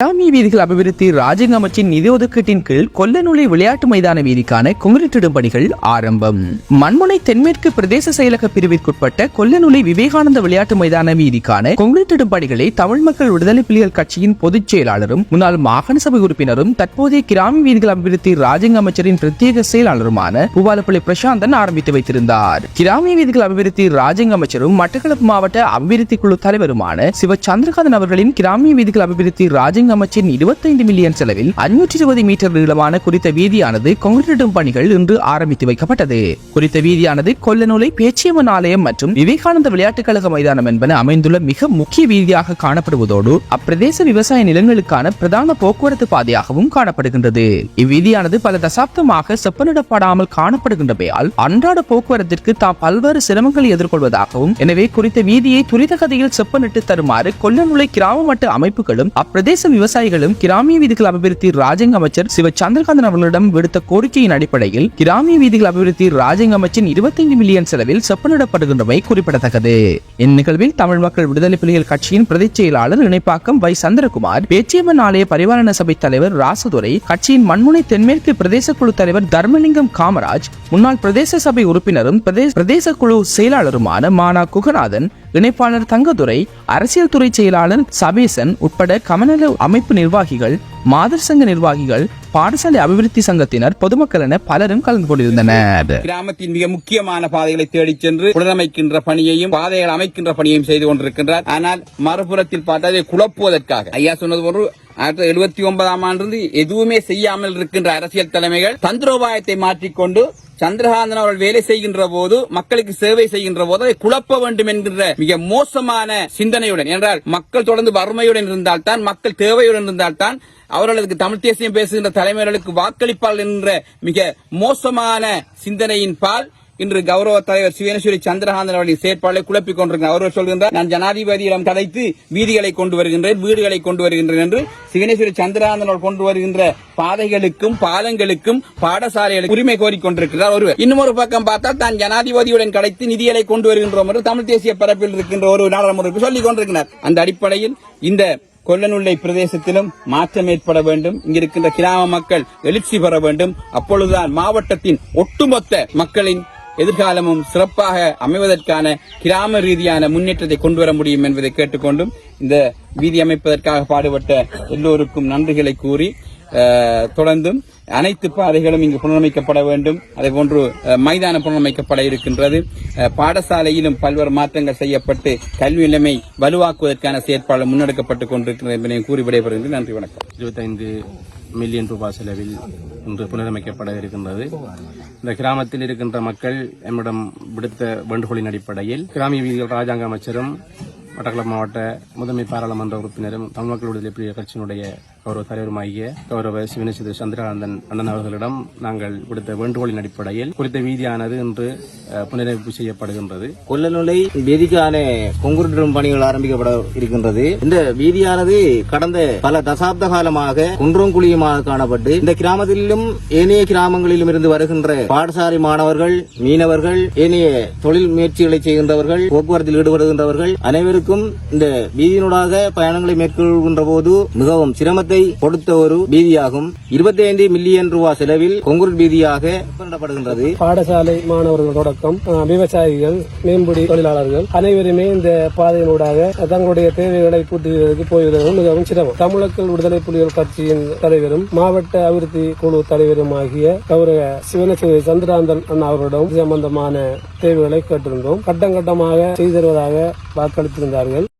கிராமிய வீதிகள் அபிவிருத்தி ராஜ்யங்க அமைச்சின் நிதி ஒதுக்கீட்டின் கீழ் கொல்லநுழை விளையாட்டு மைதான வீதிக்கான குங்கிலிட்டிடும் பணிகள் ஆரம்பம். மண்முனை தென்மேற்கு பிரதேச செயலக பிரிவிற்குட்பட்ட கொல்லநுழை விவேகானந்த விளையாட்டு மைதான வீதிக்கான குங்கிலிட்டிடும் பணிகளை தமிழ் மக்கள் விடுதலை புலிகள் கட்சியின் பொதுச் செயலாளரும் முன்னாள் மாகாண சபை உறுப்பினரும் தற்போதைய கிராமிய வீதிகள் அபிவிருத்தி ராஜ்யங்க அமைச்சரின் பிரத்யேக செயலாளருமான பூவாலப்பள்ளி பிரசாந்தன் ஆரம்பித்து வைத்திருந்தார். கிராமிய வீதிகள் அபிவிருத்தி ராஜ்யங்க அமைச்சரும் மட்டக்களப்பு மாவட்ட அபிவிருத்தி குழு தலைவருமான சிவ சந்திரகாந்தன் அவர்களின் கிராமிய வீதிகள் அபிவிருத்தி ராஜ்யங்க அமைச்சின் 25 மில்லியன் செலவில் 520 இருபது மீட்டர் நீளமான குறித்த வீதியானது கொங்கிரீடும் பணிகள் இன்று ஆரம்பித்து வைக்கப்பட்டது. குறித்த வீதியானது கொல்லநூலை பேச்சியம்மன் ஆலயம் மற்றும் விவேகானந்த விளையாட்டுக் கழக மைதானம் என்பன அமைந்துள்ள மிக முக்கிய வீதியாக காணப்படுவதோடு அப்பிரதேச விவசாய நிலங்களுக்கான பிரதான போக்குவரத்து பாதையாகவும் காணப்படுகின்றது. இவ்வீதியானது பல தசாப்தமாக செப்பனிடப்படாமல் காணப்படுகின்றமையால் அன்றாட போக்குவரத்திற்கு தாம் பல்வேறு சிரமங்களை எதிர்கொள்வதாகவும் எனவே குறித்த வீதியை துரித கதையில் செப்பனிட்டு தருமாறு கொல்லநுழை கிராம மட்ட அமைப்புகளும் அப்பிரதேச விவசாயிகளும் கிராமிய வீதிகள் அபிவிருத்தி ராஜங்க அமைச்சர் சிவ சந்திரகாந்தன் அவர்களிடம் விடுத்த கோரிக்கையின் அடிப்படையில் கிராமிய வீதிகள் அபிவிருத்தி ராஜங்க அமைச்சின் 25 மில்லியன் செலவில் செப்பனிடப்படுகின்றமை குறிப்பிடத்தக்கது. இந்நிகழ்வில் தமிழ் மக்கள் விடுதலை புலிகள் கட்சியின் பிரதிச் செயலாளர் இணைப்பாக்கம் வை சந்திரகுமார் பேச்சியம்மன் ஆலய பரிவாரண சபை தலைவர் ராசதுரை கட்சியின் மண்முனை தென்மேற்கு பிரதேச குழு தலைவர் தர்மலிங்கம் காமராஜ் முன்னாள் பிரதேச சபை உறுப்பினரும் பிரதேச பிரதேச குழு செயலாளருமான மானா குகநாதன் இணைப்பாளர் தங்கதுரை அரசியல் துறை செயலாளர் சபேசன் உட்பட கமநல அமைப்பு நிர்வாகிகள் மாதர் சங்க நிர்வாகிகள் பாடசாலை அபிவிருத்தி சங்கத்தினர் பொதுமக்கள் என பலரும் கலந்து கொண்டிருந்தனர். கிராமத்தின் மிக முக்கியமான பாதைகளை தேடிச் சென்று புனரமைக்கின்ற பணியையும் பாதைகள் அமைக்கின்ற பணியையும் செய்து கொண்டிருக்கின்றார். ஆனால் மறுபுறத்தில் பார்த்தால் அதை குழப்புவதற்காக ஐயா சொன்னது ஒரு ஆயிரத்தி எழுபத்தி ஒன்பதாம் ஆண்டு எதுவுமே செய்யாமல் இருக்கின்ற அரசியல் தலைமைகள் தந்திரோபாயத்தை மாற்றிக்கொண்டு சந்திரகாந்தன் அவர்கள் வேலை செய்கின்ற போது மக்களுக்கு சேவை செய்கின்ற போது அதை குழப்ப வேண்டும் என்கின்ற மிக மோசமான சிந்தனையுடன் என்றால் மக்கள் தொடர்ந்து வறுமையுடன் இருந்தால்தான் மக்கள் தேவையுடன் இருந்தால்தான் அவர்களுக்கு தமிழ் தேசியம் பேசுகின்ற தலைமையர்களுக்கு வாக்களிப்பார்கள் என்ற மிக மோசமான சிந்தனையின் பால் இன்று கௌரவ தலைவர் சிவனேஸ்வரி சந்திரகாந்தன் அவர்களின் செயற்பாடுகளை குழப்பிக் கொண்டிருக்கிறார். அவர் சொல்கின்றார் நான் ஜனாதிபதியிடம் கதைத்து வீதிகளை கொண்டு வருகின்றேன் வீடுகளை கொண்டு வருகின்றேன் என்று சிவனேஸ்வரி சந்திரகாந்தன் அவர்கள் கொண்டு வருகின்ற பாதைகளுக்கும் பாலங்களுக்கும் பாடசாலைகளுக்கு உரிமை கோரிக்கொண்டிருக்கிறார் ஒருவர். இன்னும் ஒரு பக்கம் பார்த்தால் தான் ஜனாதிபதியுடன் கடைத்து நிதிகளை கொண்டு வருகின்றோம் என்று தமிழ் தேசிய பரப்பில் இருக்கின்ற ஒரு நாடாளுமன்ற சொல்லிக் கொண்டிருக்கிறார். அந்த அடிப்படையில் இந்த கொல்லனுள்ளை பிரதேசத்திலும் மாற்றம் ஏற்பட வேண்டும். இங்கிருக்கின்ற கிராம மக்கள் எழுச்சி பெற வேண்டும். அப்பொழுதுதான் மாவட்டத்தின் ஒட்டுமொத்த மக்களின் எதிர்காலமும் சிறப்பாக அமைவதற்கான கிராம ரீதியான முன்னேற்றத்தை கொண்டு வர முடியும் என்பதை கேட்டுக்கொண்டும் இந்த வீதி அமைப்பதற்காக பாடுபட்ட எல்லோருக்கும் நன்றிகளை கூறி அஹ், தொடர்ந்தும் அனைத்து பாதைகளும் இங்கு புனரமைக்கப்பட வேண்டும். அதே போன்று அஹ், மைதானம் புனரமைக்கப்பட இருக்கின்றது. அஹ், பாடசாலையிலும் பல்வேறு மாற்றங்கள் செய்யப்பட்டு கல்வி நிலைமை வலுவாக்குவதற்கான செயற்பாடு முன்னெடுக்கப்பட்டுக் கொண்டிருக்கிறது என்பதை கூறி விடைபெறுகின்றேன். நன்றி வணக்கம். இருபத்தைந்து மில்லியன் ரூபாய் செலவில் இன்று புனரமைக்கப்பட இருக்கின்றது இந்த கிராமத்தில் இருக்கின்ற மக்கள் எம்மிடம் விடுத்த வேண்டுகோளின் அடிப்படையில் கிராமிய வீதிகள் ராஜாங்க அமைச்சரும் மட்டக்களப்பு மாவட்ட முதன்மை பாராளுமன்ற உறுப்பினரும் தமிழ் மக்கள் விடுதலை புலிகள் கட்சியினுடைய கௌரவ தலைவருமாகிய கௌரவ சிவனேஸ்வர சந்திரகாந்தன் அண்ணன் அவர்களிடம் நாங்கள் விடுத்த வேண்டுகோளின் அடிப்படையில் குறித்த வீதியானது இன்று புனரமைப்பு செய்யப்படுகின்றது. கொல்லநுலை வீதிக்கான கொங்குருட்டும் பணிகள் ஆரம்பிக்கப்பட இருக்கின்றது. இந்த வீதியானது கடந்த பல தசாப்த காலமாக குன்றும் குழியுமாக காணப்பட்டு இந்த கிராமத்திலும் ஏனைய கிராமங்களிலும் இருந்து வருகின்ற பாடசாலை மாணவர்கள் மீனவர்கள் ஏனைய தொழில் முயற்சிகளை செய்கின்றவர்கள் போக்குவரத்தில் ஈடுபடுகின்றவர்கள் அனைவருக்கும் இந்த வீதியினூடாக பயணங்களை மேற்கொள்கின்ற போது மிகவும் சிரமத்தை கொடுத்த ஒரு வீதியாகும் 25 மில்லியன் ரூபாய் செலவில் கொங்குரு வீதியாக திட்டமிடப்படுகின்றது பாடசாலை மாணவர்கள் தொடக்கம் விவசாயிகள் மேம்படி தொழிலாளர்கள் அனைவருமே இந்த பாதையினூடாக தங்களுடைய தேவைகளை பூட்டுவதற்கு செய்வதற்கு மிகவும் சிரமம். தமிழர்கள் விடுதலை புலிகள் கட்சியின் தலைவரும் மாவட்ட அபிவிருத்தி குழு தலைவரும் ஆகிய கௌரவ சிவனேஸ்வரி சந்திராந்தன் அண்ணா அவர்களிடம் சம்பந்தமான தேவைகளை கேட்டிருந்தோம். கட்டம் கட்டமாக செய்து தருவதாக வாக்களித்திருந்தார்கள்.